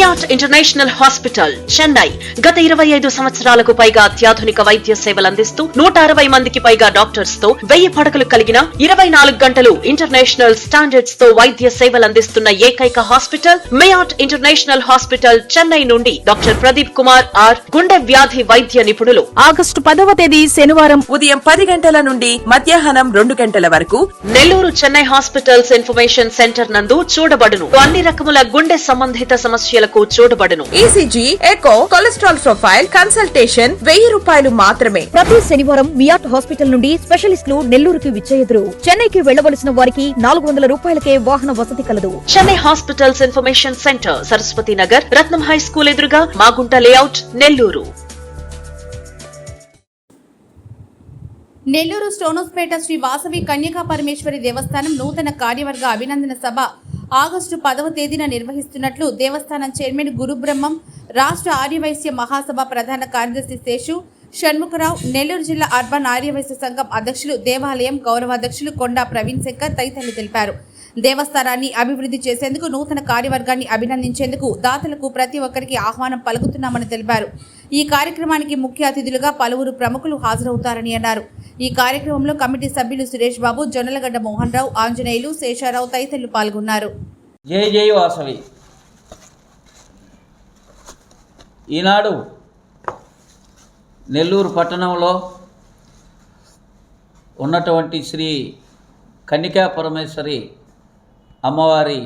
MIOT international hospital Chennai గత ఇరవై ఐదు సంవత్సరాలకు పైగా అత్యాధునిక వైద్య సేవలు అందిస్తూ నూట అరవై మందికి పైగా డాక్టర్స్తో వెయ్యి పడకలు కలిగిన ఇరవై నాలుగు గంటలు ఇంటర్నేషనల్ స్టాండర్డ్స్తో వైద్య సేవలు అందిస్తున్న ఏకైక hospital MIOT international hospital Chennai నుండి డాక్టర్ ప్రదీప్ కుమార్ ఆర్ గుండె వ్యాధి వైద్య నిపుణులు. ఆగస్టు పదవ తేదీ శనివారం ఉదయం పది గంటల నుండి మధ్యాహ్నం రెండు గంటల వరకు Nellore Chennai hospitals information centre నందు చూడబడును. అన్ని రకముల గుండె సంబంధిత సమస్యలకు చూడబడును ECG echo cholesterol profile consultation వెయ్యి రూపాయలు మాత్రమే. ప్రతి శనివారం మియాట్ హాస్పిటల్ నుండి స్పెషలిస్టులు నెల్లూరుకి విచ్చేయుదురు. చెన్నైకి వెళ్ళవలసిన వారికి నాలుగు వందల రూపాయలకే వాహన వసతి కలదు. Chennai hospitals information centre Saraswathi Nagar Ratnam high school ఎదురుగా మాగుంట లేఅవుట్ నెల్లూరు. నెల్లూరు స్టోనోస్పేట శ్రీ వాసవి కన్యకా పరమేశ్వరి దేవస్థానం నూతన కార్యవర్గ అభినందన సభ ఆగస్టు పదవ తేదీన నిర్వహిస్తున్నట్లు దేవస్థానం చైర్మన్ గురుబ్రహ్మం రాష్ట్ర ఆర్యవైశ్య మహాసభ ప్రధాన కార్యదర్శి శేషు షణ్ముఖరావు నెల్లూరు జిల్లా అర్బన్ ఆర్యవైశ్య సంఘం అధ్యక్షులు దేవాలయం గౌరవాధ్యక్షులు కొండా ప్రవీణ్ శంకర్ తదితరులు తెలిపారు. దేవస్థానాన్ని అభివృద్ధి చేసేందుకు నూతన కార్యవర్గాన్ని అభినందించేందుకు దాతలకు ప్రతి ఒక్కరికి ఆహ్వానం పలుకుతున్నామని తెలిపారు. ఈ కార్యక్రమానికి ముఖ్య అతిథులుగా పలువురు ప్రముఖులు హాజరవుతారని అన్నారు. ఈ కార్యక్రమంలో కమిటీ సభ్యులు సురేష్ బాబు జొన్నలగడ్డ మోహన్ రావు ఆంజనేయులు శేషారావు తదితరులు పాల్గొన్నారు. జై జై వాసవి. ఈనాడు నెల్లూరు పట్టణంలో ఉన్నటువంటి శ్రీ కన్నికా పరమేశ్వరి అమ్మవారి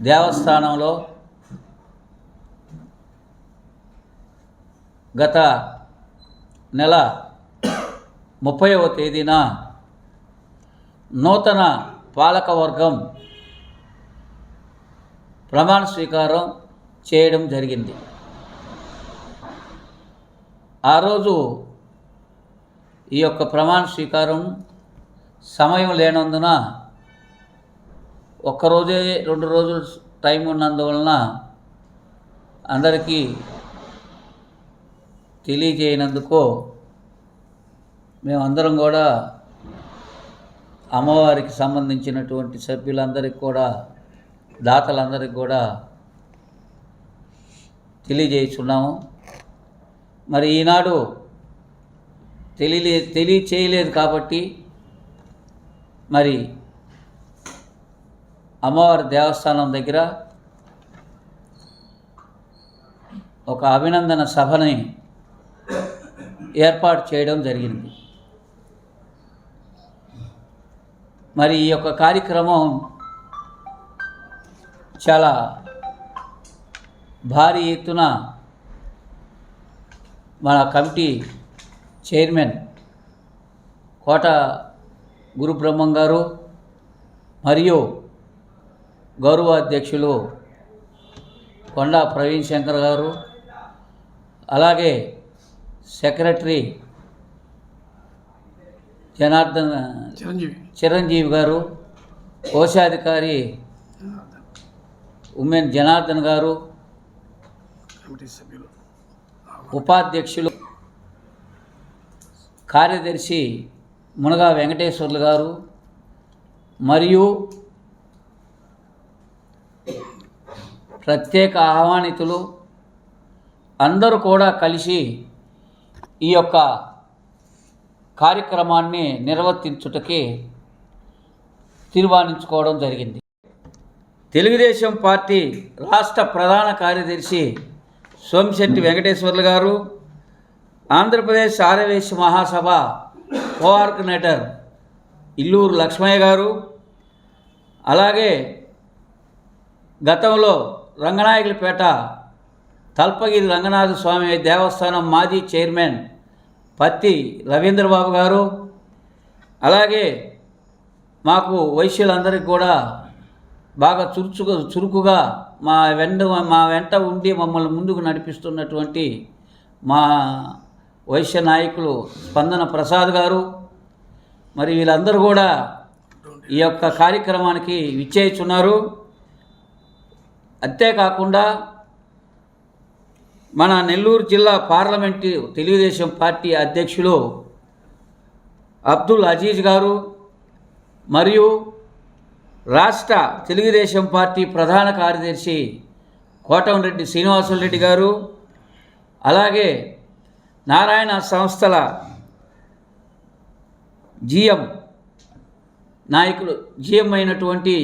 దేవస్థానంలో గత నెల ముప్పైవ తేదీన నూతన పాలకవర్గం ప్రమాణ స్వీకారం చేయడం జరిగింది. ఆ రోజు ఈ యొక్క ప్రమాణ స్వీకారం సమయం లేనందున ఒక్కరోజే రెండు రోజులు టైం ఉన్నందువలన అందరికీ తెలియజేయనందుకు మేమందరం కూడా అమ్మవారికి సంబంధించినటువంటి సభ్యులందరికీ కూడా దాతలందరికీ కూడా తెలియజేస్తున్నాము. మరి ఈనాడు తెలియలే తెలియచేయలేదు కాబట్టి మరి అమ్మవారి దేవస్థానం దగ్గర ఒక అభినందన సభని ఏర్పాటు చేయడం జరిగింది. మరి ఈ యొక్క కార్యక్రమం చాలా భారీ ఎత్తున మన కమిటీ చైర్మన్ కోట గురుబ్రహ్మం గారు మరియు గౌరవ అధ్యక్షులు కొండా ప్రవీణ్ శంకర్ గారు అలాగే సెక్రటరీ జనార్దన్ చిరంజీవి. గారు కోశాధికారి ఉమెన్ జనార్దన్ గారు ఉపాధ్యక్షులు కార్యదర్శి మునగా వెంకటేశ్వర్లు గారు మరియు ప్రత్యేక ఆహ్వానితులు అందరూ కూడా కలిసి ఈ యొక్క కార్యక్రమాన్ని నిర్వర్తించుటకి తీర్మానించుకోవడం జరిగింది. తెలుగుదేశం పార్టీ రాష్ట్ర ప్రధాన కార్యదర్శి సోమిశెట్టి వెంకటేశ్వర్లు గారు ఆంధ్రప్రదేశ్ ఆర్యవేశ మహాసభ కోఆర్డినేటర్ ఇల్లూరు లక్ష్మయ్య గారు అలాగే గతంలో రంగనాయకులపేట తల్పగిరి రంగనాథ స్వామి దేవస్థానం మాజీ చైర్మన్ పత్తి రవీంద్రబాబు గారు. అలాగే మాకు వైశ్యులందరికీ కూడా బాగా చురుచుగా చురుకుగా మా వెంట మా వెంట ఉండి మమ్మల్ని ముందుకు నడిపిస్తున్నటువంటి మా వైశ్య నాయకులు స్పందన ప్రసాద్ గారు. మరి వీళ్ళందరూ కూడా ఈ యొక్క కార్యక్రమానికి విచ్చేయిచున్నారు. అంతేకాకుండా మన నెల్లూరు జిల్లా పార్లమెంటు తెలుగుదేశం పార్టీ అధ్యక్షులు అబ్దుల్ అజీజ్ గారు మరియు రాష్ట్ర తెలుగుదేశం పార్టీ ప్రధాన కార్యదర్శి కోటంరెడ్డి శ్రీనివాసులరెడ్డి గారు అలాగే నారాయణ సంస్థల జిఎం నాయకుడు జిఎం అయినటువంటి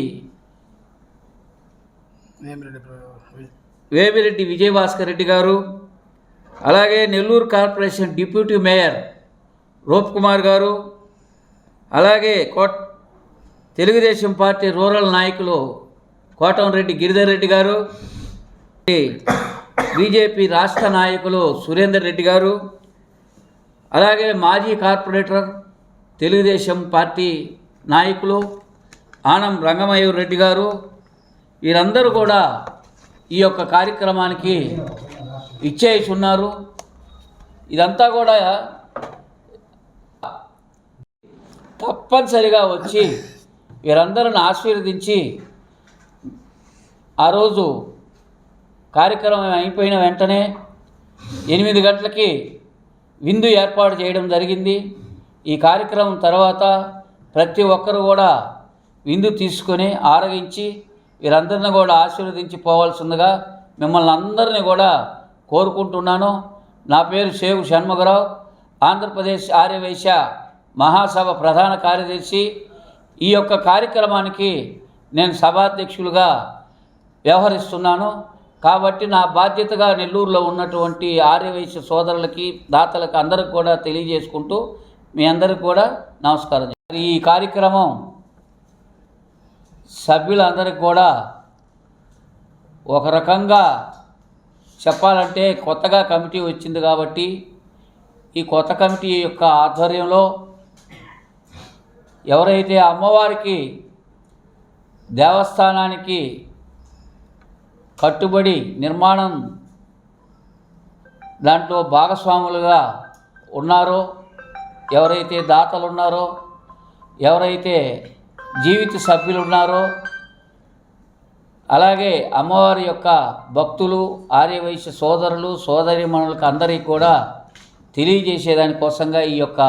వేమిరెడ్డి విజయభాస్కర్ రెడ్డి గారు అలాగే Nellore corporation deputy mayor Roop Kumar garu అలాగే కోట్ తెలుగుదేశం పార్టీ రూరల్ నాయకులు కోటంరెడ్డి గిరిధర్ రెడ్డి గారు బీజేపీ రాష్ట్ర నాయకులు సురేందర్ రెడ్డి గారు అలాగే మాజీ కార్పొరేటర్ తెలుగుదేశం పార్టీ నాయకులు ఆనం రంగమయూర్ రెడ్డి గారు వీరందరూ కూడా ఈ యొక్క కార్యక్రమానికి ఇచ్చేసి ఉన్నారు ఇదంతా కూడా తప్పనిసరిగా వచ్చి వీరందరిని ఆశీర్వదించి ఆ రోజు కార్యక్రమం అయిపోయిన వెంటనే ఎనిమిది గంటలకి విందు ఏర్పాటు చేయడం జరిగింది. ఈ కార్యక్రమం తర్వాత ప్రతి ఒక్కరు కూడా విందు తీసుకొని ఆరగించి వీరందరిని కూడా ఆశీర్వదించి పోవాల్సిందిగా మిమ్మల్ని అందరినీ కూడా కోరుకుంటున్నాను. నా పేరు షేగు షణ్ముఖరావు ఆంధ్రప్రదేశ్ ఆర్యవైశ్య మహాసభ ప్రధాన కార్యదర్శి. ఈ యొక్క కార్యక్రమానికి నేను సభాధ్యక్షులుగా వ్యవహరిస్తున్నాను. కాబట్టి నా బాధ్యతగా నెల్లూరులో ఉన్నటువంటి ఆర్యవైశ్య సోదరులకి దాతలకు అందరికి కూడా తెలియజేసుకుంటూ మీ అందరికి కూడా నమస్కారం. ఈ కార్యక్రమం సభ్యులందరికీ కూడా ఒక రకంగా చెప్పాలంటే కొత్తగా కమిటీ వచ్చింది కాబట్టి ఈ కొత్త కమిటీ యొక్క ఆధ్వర్యంలో ఎవరైతే అమ్మవారికి దేవస్థానానికి కట్టుబడి నిర్మాణం దాంట్లో భాగస్వాములుగా ఉన్నారో ఎవరైతే దాతలు ఉన్నారో ఎవరైతే జీవిత సభ్యులు ఉన్నారో అలాగే అమ్మవారి యొక్క భక్తులు ఆర్యవైశ్య సోదరులు సోదరిమణులకు అందరికీ కూడా తెలియజేసేదానికోసంగా ఈ యొక్క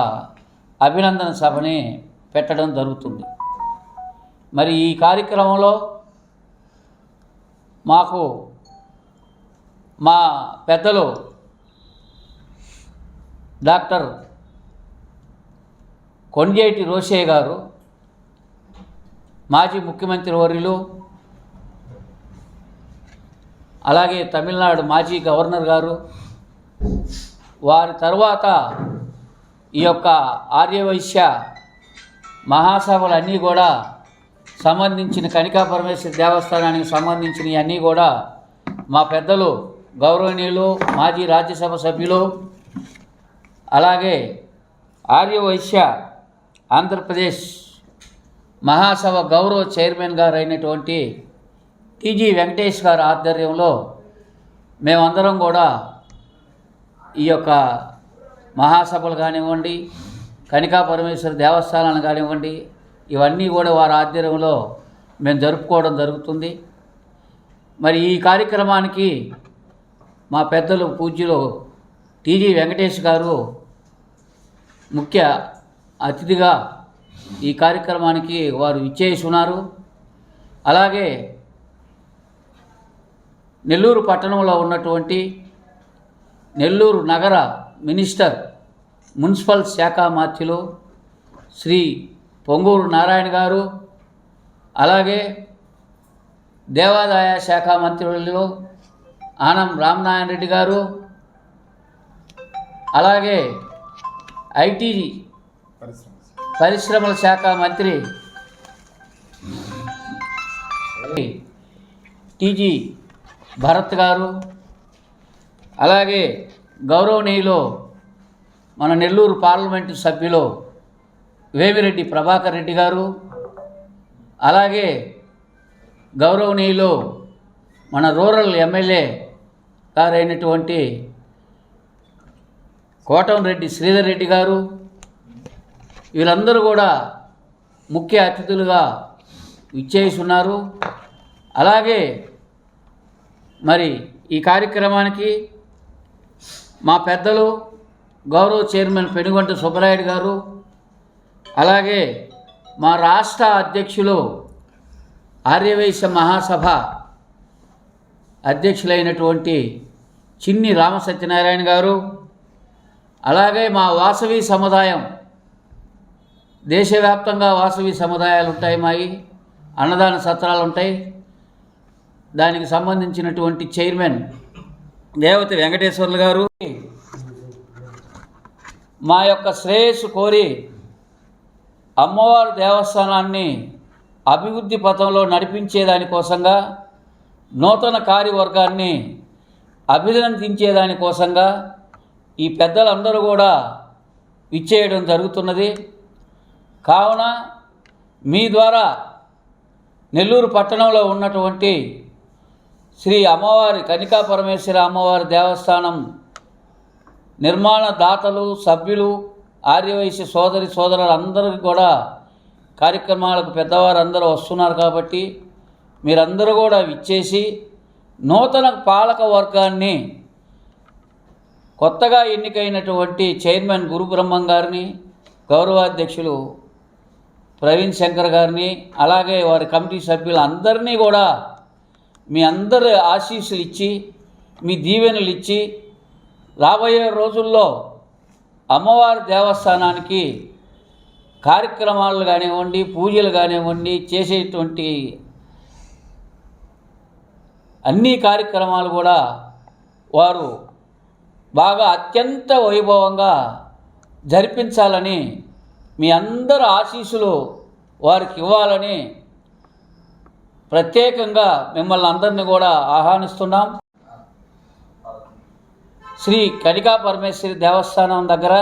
అభినందన సభని పెట్టడం జరుగుతుంది. మరి ఈ కార్యక్రమంలో మాకు మా పెద్దలు డాక్టర్ కొండేటి రోషయ్య గారు మాజీ ముఖ్యమంత్రి వర్యులు అలాగే తమిళనాడు మాజీ గవర్నర్ గారు వారి తర్వాత ఈ యొక్క ఆర్యవైశ్య మహాసభలన్నీ కూడా సంబంధించిన కనికా పరమేశ్వర దేవస్థానానికి సంబంధించినవి అన్నీ కూడా మా పెద్దలు గౌరవనీయులు మాజీ రాజ్యసభ సభ్యులు అలాగే ఆర్యవైశ్య ఆంధ్రప్రదేశ్ మహాసభ గౌరవ చైర్మన్ గారు అయినటువంటి టీజీ వెంకటేష్ గారి ఆధ్వర్యంలో మేమందరం కూడా ఈ యొక్క మహాసభలు కానివ్వండి కనికా పరమేశ్వర దేవస్థానాలు కానివ్వండి ఇవన్నీ కూడా వారి ఆధ్వర్యంలో మేము జరుపుకోవడం జరుగుతుంది. మరి ఈ కార్యక్రమానికి మా పెద్దలు పూజ్యులు టీజీ వెంకటేష్ గారు ముఖ్య అతిథిగా ఈ కార్యక్రమానికి వారు ఇచ్చేసి ఉన్నారు అలాగే నెల్లూరు పట్టణంలో ఉన్నటువంటి నెల్లూరు నగర మినిస్టర్ మున్సిపల్ శాఖ మార్చిలో శ్రీ పొంగూరు నారాయణ గారు అలాగే దేవాదాయ శాఖ మంత్రులలో ఆనం రామనారాయణ రెడ్డి గారు అలాగే ఐటీ పరిశ్రమల శాఖ మంత్రి టీజీ భరత్ గారు అలాగే గౌరవనీయులు మన నెల్లూరు పార్లమెంటు సభ్యులు వేమిరెడ్డి ప్రభాకర్ రెడ్డి గారు అలాగే గౌరవనీయులు మన రూరల్ ఎమ్మెల్యే గారైనటువంటి కోటంరెడ్డి శ్రీధర్ రెడ్డి గారు వీళ్ళందరూ కూడా ముఖ్య అతిథులుగా ఇచ్చేసి ఉన్నారు అలాగే మరి ఈ కార్యక్రమానికి మా పెద్దలు గౌరవ చైర్మన్ పెనుగొంట సుబ్బరాయుడు గారు అలాగే మా రాష్ట్ర అధ్యక్షులు ఆర్యవైశ్య మహాసభ అధ్యక్షులైనటువంటి చిన్ని రామసత్యనారాయణ గారు అలాగే మా వాసవి సముదాయం దేశవ్యాప్తంగా వాసవి సముదాయాలు ఉంటాయి మాయి అన్నదాన సత్రాలు ఉంటాయి దానికి సంబంధించినటువంటి చైర్మన్ దేవతి వెంకటేశ్వర్లు గారు మా యొక్క శ్రేయస్సు కోరి అమ్మవారి దేవస్థానాన్ని అభివృద్ధి పథంలో నడిపించేదానికోసంగా నూతన కార్యవర్గాన్ని అభినందించేదానికోసంగా ఈ పెద్దలందరూ కూడా ఇచ్చేయడం జరుగుతున్నది. కావున మీ ద్వారా నెల్లూరు పట్టణంలో ఉన్నటువంటి శ్రీ అమ్మవారి కనికా పరమేశ్వర అమ్మవారి దేవస్థానం నిర్మాణ దాతలు సభ్యులు ఆర్యవైశ్య సోదరి సోదరులందరికీ కూడా కార్యక్రమాలకు పెద్దవారు అందరూ వస్తున్నారు కాబట్టి మీరందరూ కూడా విచ్చేసి నూతన పాలక వర్గాన్ని కొత్తగా ఎన్నికైనటువంటి చైర్మన్ గురుబ్రహ్మం గారిని గౌరవాధ్యక్షులు ప్రవీణ్ శంకర్ గారిని అలాగే వారి కమిటీ సభ్యులందరినీ కూడా మీ అందరి ఆశీస్సులు ఇచ్చి మీ దీవెనలు ఇచ్చి రాబోయే రోజుల్లో అమ్మవారి దేవస్థానానికి కార్యక్రమాలు కానివ్వండి పూజలు కానివ్వండి చేసేటువంటి అన్ని కార్యక్రమాలు కూడా వారు బాగా అత్యంత వైభవంగా జరిపించాలని మీ అందరి ఆశీస్సులు వారికి ఇవ్వాలని ప్రత్యేకంగా మిమ్మల్ని అందరినీ కూడా ఆహ్వానిస్తున్నాం. శ్రీ కనికా పరమేశ్వరి దేవస్థానం దగ్గర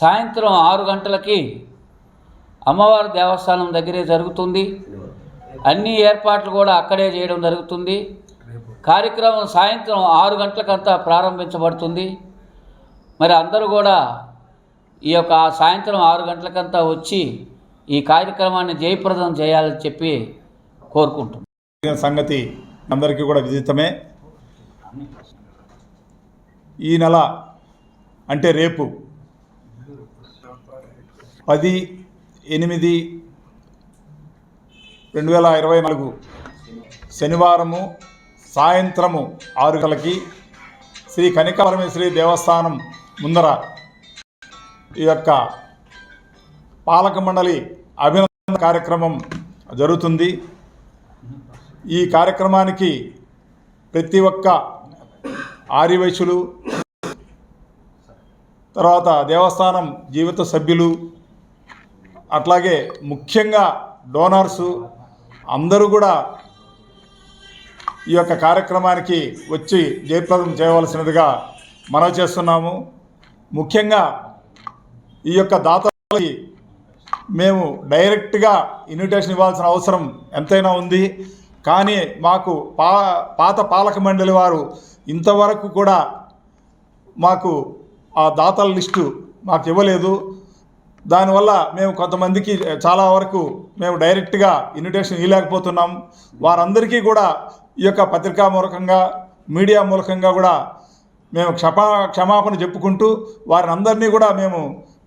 సాయంత్రం ఆరు గంటలకి అమ్మవారి దేవస్థానం దగ్గరే జరుగుతుంది. అన్ని ఏర్పాట్లు కూడా అక్కడే చేయడం జరుగుతుంది. కార్యక్రమం సాయంత్రం ఆరు గంటలకంతా ప్రారంభించబడుతుంది. మరి అందరూ కూడా ఈ యొక్క సాయంత్రం ఆరు గంటలకంతా వచ్చి ఈ కార్యక్రమాన్ని జయప్రదం చేయాలని చెప్పి కోరుకుంటున్నాం. సంగతి అందరికీ కూడా విదితమే. ఈ నెల అంటే రేపు పది ఎనిమిది రెండు వేల ఇరవై నాలుగు శనివారము సాయంత్రము ఆరు గలకి శ్రీ కనికాపరమేశ్వరి దేవస్థానం ముందర ఈ యొక్క పాలక మండలి అభినందన కార్యక్రమం జరుగుతుంది. ఈ కార్యక్రమానికి ప్రతి ఒక్క ఆర్యవైశ్యులు తర్వాత దేవస్థానం జీవిత సభ్యులు అట్లాగే ముఖ్యంగా డోనర్సు అందరూ కూడా ఈ యొక్క కార్యక్రమానికి వచ్చి జయప్రదం చేయవలసినదిగా మనవి చేస్తున్నాము. ముఖ్యంగా ఈ యొక్క దాతలకి మేము డైరెక్ట్గా ఇన్విటేషన్ ఇవ్వాల్సిన అవసరం ఎంతైనా ఉంది. కానీ మాకు పా పాత పాలక మండలి వారు ఇంతవరకు కూడా మాకు ఆ దాతల లిస్టు మాకు ఇవ్వలేదు. దానివల్ల మేము కొంతమందికి చాలా వరకు మేము డైరెక్ట్గా ఇన్విటేషన్ ఇవ్వలేకపోతున్నాం. వారందరికీ కూడా ఈ యొక్క పత్రికా మూలకంగా మీడియా మూలకంగా కూడా మేము క్షమా క్షమాపణ చెప్పుకుంటూ వారిని అందరినీ కూడా మేము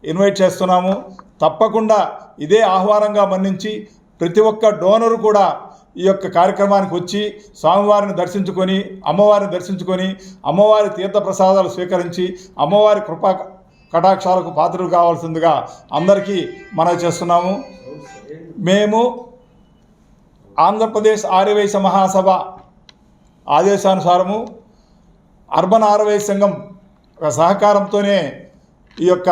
ఇన్వైట్ చేస్తున్నాము. తప్పకుండా ఇదే ఆహ్వానంగా మన్నించి ప్రతి ఒక్క డోనరు కూడా ఈ యొక్క కార్యక్రమానికి వచ్చి స్వామివారిని దర్శించుకొని అమ్మవారిని దర్శించుకొని అమ్మవారి తీర్థప్రసాదాలు స్వీకరించి అమ్మవారి కృపా కటాక్షాలకు పాత్రలు కావాల్సిందిగా అందరికీ మనవి చేస్తున్నాము. మేము ఆంధ్రప్రదేశ్ ఆర్యవైశ్య మహాసభ ఆదేశానుసారము అర్బన్ ఆర్యవైశ్య సంఘం సహకారంతోనే ఈ యొక్క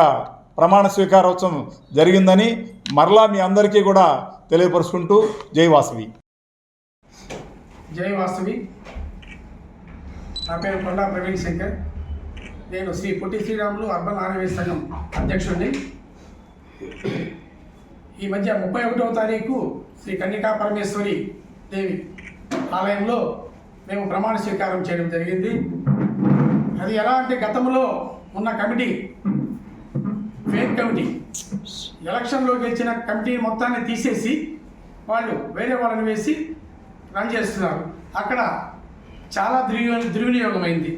ప్రమాణ స్వీకారోత్సవం జరిగిందని మరలా మీ అందరికీ కూడా తెలియపరుచుకుంటూ జై వాసవి. జై వాసవి. నా పేరు కొండా ప్రవీణ్ శంకర్. నేను శ్రీ పొట్టి శ్రీరాములు అర్బన్ ఆరోగ్య సంఘం అధ్యక్షుడిని. ఈ మధ్య ముప్పై ఒకటవ తారీఖు శ్రీ కన్యకా పరమేశ్వరి దేవి ఆలయంలో మేము ప్రమాణ స్వీకారం చేయడం జరిగింది. అది ఎలా అంటే గతంలో ఉన్న కమిటీ మెయిన్ కమిటీ ఎలక్షన్లో గెలిచిన కమిటీ మొత్తాన్ని తీసేసి వాళ్ళు వేరే వాళ్ళని వేసి రన్ చేస్తున్నారు. అక్కడ చాలా దుర్వినియోగ దుర్వినియోగమైంది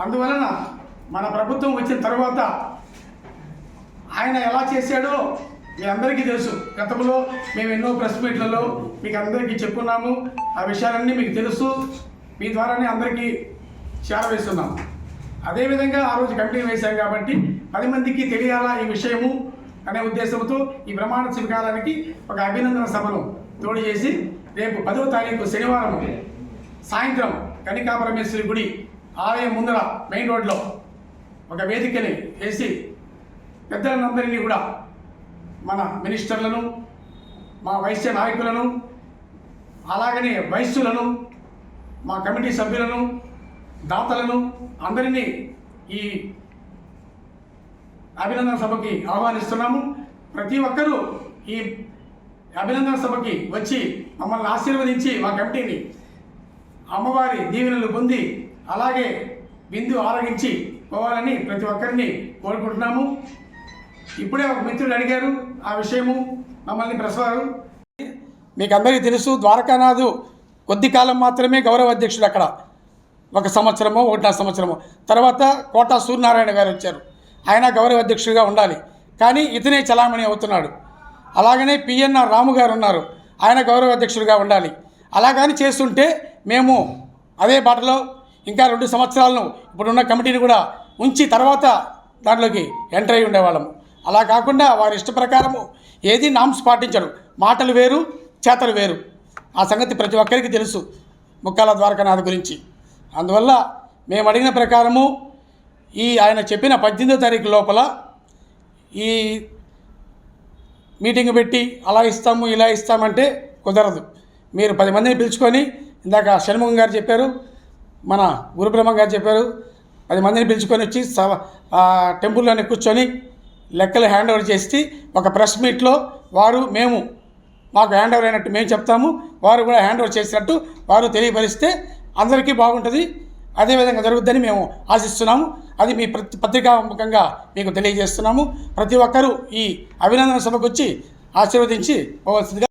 అందువలన మన ప్రభుత్వం వచ్చిన తర్వాత ఆయన ఎలా చేశాడో మీ అందరికీ తెలుసు. గతంలో మేము ఎన్నో ప్రెస్ మీట్లలో మీకు అందరికీ చెప్పుకున్నాము. ఆ విషయాలన్నీ మీకు తెలుసు. మీ ద్వారానే అందరికీ చేరవేస్తున్నాం. అదేవిధంగా ఆ రోజు కమిటీ వేశాం కాబట్టి పది మందికి తెలియాలా ఈ విషయము అనే ఉద్దేశంతో ఈ ప్రమాణ స్వీకారానికి ఒక అభినందన సభను తోడు చేసి రేపు పదవ తారీఖు శనివారం సాయంత్రం కనికాపరమేశ్వరి గుడి ఆలయం ముందర మెయిన్ రోడ్లో ఒక వేదికని వేసి పెద్దలందరినీ కూడా మన మినిస్టర్లను మా వైశ్య నాయకులను అలాగనే వైశ్యులను మా కమిటీ సభ్యులను దాతలను అందరినీ ఈ అభినందన సభకి ఆహ్వానిస్తున్నాము. ప్రతి ఒక్కరూ ఈ అభినందన సభకి వచ్చి మమ్మల్ని ఆశీర్వదించి మా కమిటీని అమ్మవారి దీవెనలు పొంది అలాగే విందు ఆరగించి పోవాలని ప్రతి ఒక్కరిని కోరుకుంటున్నాము. ఇప్పుడే ఒక మిత్రుడు అడిగారు ఆ విషయము. మమ్మల్ని ప్రసారు మీకు అందరికీ తెలుసు ద్వారకానాథు కొద్ది కాలం మాత్రమే గౌరవ అధ్యక్షుడు అక్కడ. ఒక సంవత్సరమో ఒకటిన్నర సంవత్సరమో. తర్వాత కోటా సూర్యనారాయణ గారు వచ్చారు. ఆయన గౌరవ అధ్యక్షుడిగా ఉండాలి. కానీ ఇతనే చలామణి అవుతున్నాడు. అలాగనే పిఎన్ఆర్ రాము గారు ఉన్నారు. ఆయన గౌరవ అధ్యక్షుడిగా ఉండాలి. అలాగని చేస్తుంటే మేము అదే బాటలో ఇంకా రెండు సంవత్సరాలను ఇప్పుడున్న కమిటీని కూడా ఉంచి తర్వాత దాంట్లోకి ఎంటర్ అయి ఉండేవాళ్ళము అలా కాకుండా వారి ఇష్ట ప్రకారము ఏది నామ్స్ పాటించడు మాటలు వేరు చేతలు వేరు. ఆ సంగతి ప్రతి ఒక్కరికి తెలుసు. ముక్కాల ద్వారకనాథ్ గురించి. అందువల్ల మేము అడిగిన ప్రకారము ఈ ఆయన చెప్పిన పద్దెనిమిదో తారీఖు లోపల ఈ మీటింగ్ పెట్టి అలా ఇస్తాము ఇలా ఇస్తామంటే కుదరదు. మీరు పది మందిని పిలుచుకొని ఇందాక షణ్ముఖం గారు చెప్పారు మన గురుబ్రహ్మ గారు చెప్పారు పది మందిని పిలుచుకొని వచ్చి సభ టెంపుల్లోనే కూర్చొని లెక్కలు హ్యాండ్ ఓవర్ చేసి ఒక ప్రెస్ మీట్లో వారు మేము మాకు హ్యాండ్ ఓవర్ అయినట్టు మేము చెప్తాము వారు కూడా హ్యాండ్ ఓవర్ చేసినట్టు వారు తెలియపరిస్తే అందరికీ బాగుంటుంది. అదేవిధంగా జరుగుద్దని మేము ఆశిస్తున్నాము. అది మీ ప్రతి పత్రికాముఖంగా మీకు తెలియజేస్తున్నాము. ప్రతి ఒక్కరూ ఈ అభినందన సభకు వచ్చి ఆశీర్వదించి పోవాల్సిందిగా